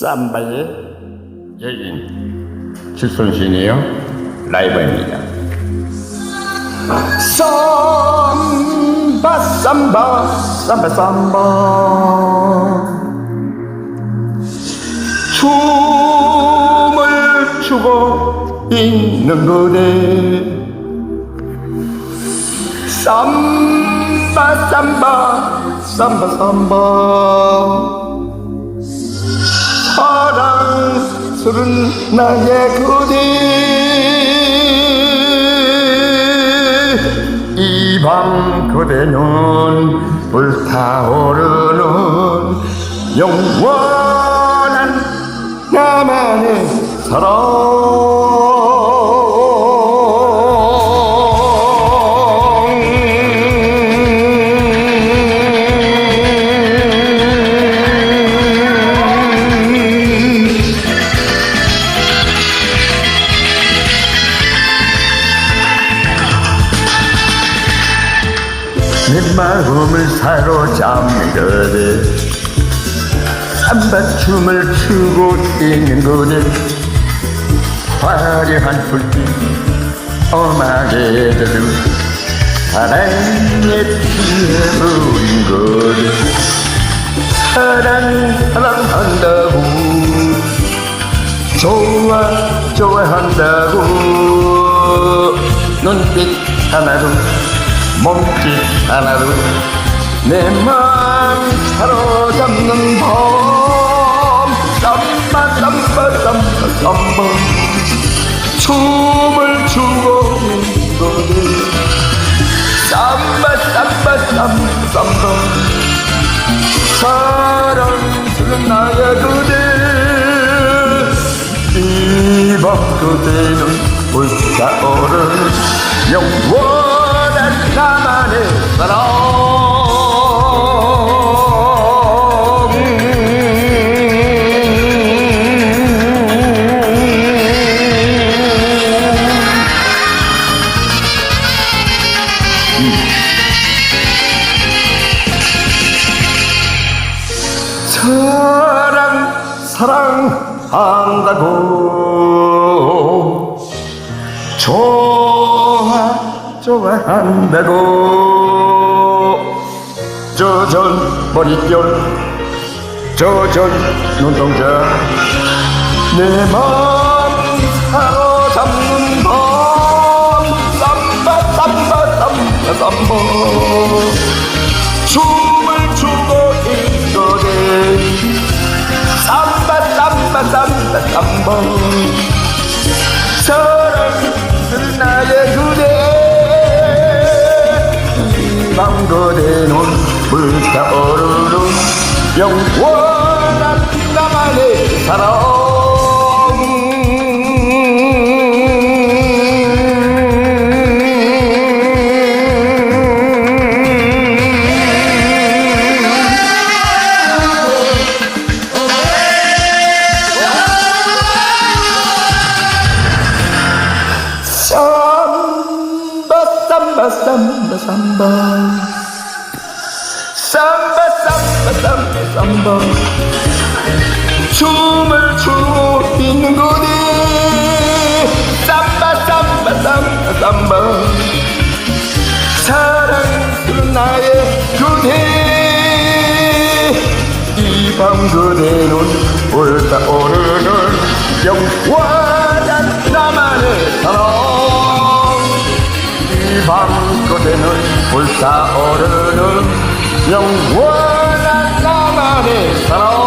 삼바의 여인 주순신이요? 라이브입니다. 삼바 삼바 삼바 삼바 춤을 추고 있는 그대. 삼바 삼바 삼바 삼바 사랑스런 나의 그대 이 밤 그대는 불타오르는 영원한 나만의 사랑 내 마음을 사로잡는 그대 삼바춤을 추고 있는 그대. 화려한 불빛 엄하게 들은 사랑에 피어버린 그대. 사랑 사랑한다고. 좋아 좋아한다고. 눈빛 하나로 몸짓 하나로 내 마음 사로잡는 밤. 쌈바 쌈바 쌈바 쌈바. 춤을 추고 있거든 쌈바 쌈바 쌈바 쌈바. 사랑스런 나의 그대. 이밤 그대는 불타오르는 영원 사랑 사랑한다고. 좋아 좋아한다고. 저전 머릿결 저전 눈동자. 내맘 사로잡는 밤 쌈바 쌈바 쌈바 쌈바 삼바 사랑스런 나의 그대. 이밤 그대는 불타오르는 영원한 나만의 사랑 samba, samba, samba. Samba, samba, samba, samba. 춤을 추고 있는 거리. Samba, samba, samba, samba. 사랑스러운 나의 그대. 이밤 그대는 올다 오늘은 영원한 나만의 사랑. 이밤 그대는 불타오르는 영원한 나만의 사랑